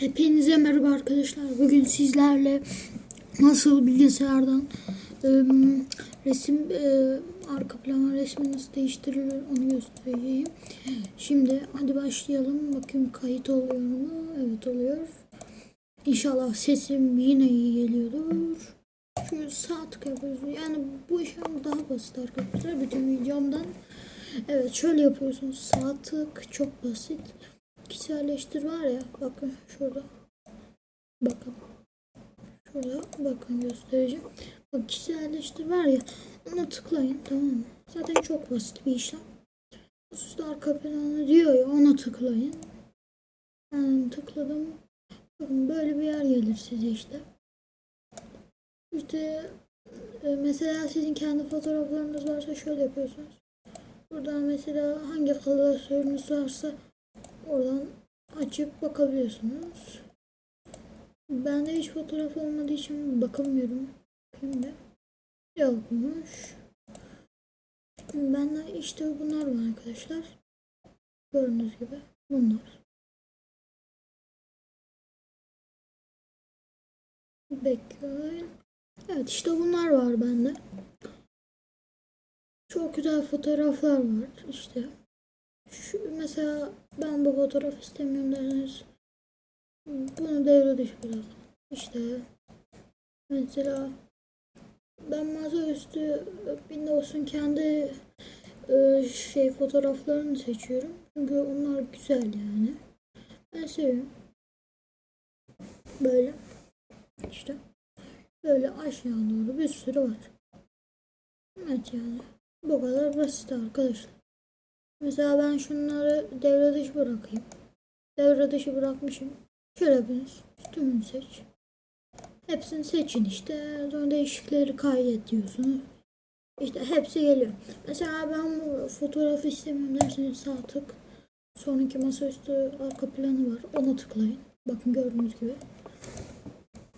Hepinize merhaba arkadaşlar. Bugün sizlerle nasıl bilgisayardan ım, resim e, arka plan resmi nasıl değiştirilir onu göstereceğim. Şimdi hadi başlayalım. Bakayım kayıt oluyor mu? Evet oluyor. İnşallah sesim yine iyi geliyordur. Şu sağ tık. Yani bu işlem daha basit arkadaşlar. Bütün videomdan. Evet şöyle yapıyorsunuz. Sağ tık çok basit. Kişiselleştir var ya bakın şurada. Bakın. Şurada bakın göstereceğim. Bak kişiselleştir var ya ona tıklayın tamam mı? Zaten çok basit bir işlem. Üstte arka planı diyor ya ona tıklayın. Yani tıkladım. Bakın böyle bir yer gelir size işte. İşte e, mesela sizin kendi fotoğraflarınız varsa şöyle yapıyorsunuz. Buradan mesela hangi klasörünüz varsa oradan açıp bakabiliyorsunuz. Bende hiç fotoğraf olmadığı için bakamıyorum. Şimdi yokmuş. Bende işte bunlar var arkadaşlar. Gördüğünüz gibi bunlar. Bekleyin. Evet işte bunlar var bende. Çok güzel fotoğraflar var işte. Şu, mesela ben bu fotoğraf istemiyorum derseniz bunu devre dışı bırak. İşte mesela ben masaüstü Windows'un kendi e, şey fotoğraflarını seçiyorum. Çünkü onlar güzel yani. Ben seviyorum. Böyle. İşte. Böyle aşağı doğru bir sürü var. Evet yani. Bu kadar basit arkadaşlar. Mesela ben şunları devre dışı bırakayım. Devre dışı bırakmışım. Şöyle. Tümünü seç. Hepsini seçin işte. Sonra değişikleri kaydet diyorsunuz. İşte hepsi geliyor. Mesela ben bu fotoğrafı istemiyorum derseniz sağ tık. Sonraki masaüstü arka planı var. Ona tıklayın. Bakın gördüğünüz gibi.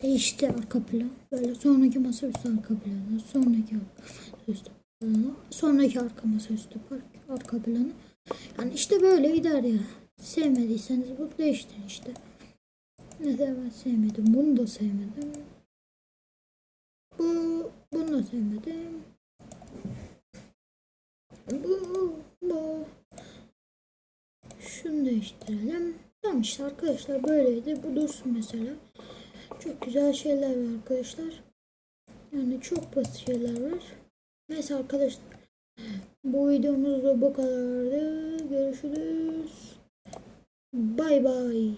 Değişti arka plan. Böyle sonraki masaüstü arka planı. Sonraki arka planı. Sonraki arka masaüstü par- arka planı. Yani işte böyle gider ya. Sevmediyseniz bu değiştirin işte. Mesela ben sevmedim. Bunu da sevmedim. Bu, bunu da sevmedim. Bu, bu. Şunu değiştirelim. Tamam işte arkadaşlar böyleydi. Bu dursun mesela. Çok güzel şeyler var arkadaşlar. Yani çok basit şeyler var. Neyse arkadaşlar. Bu videomuz da bu kadardı. Görüşürüz. Bay bay.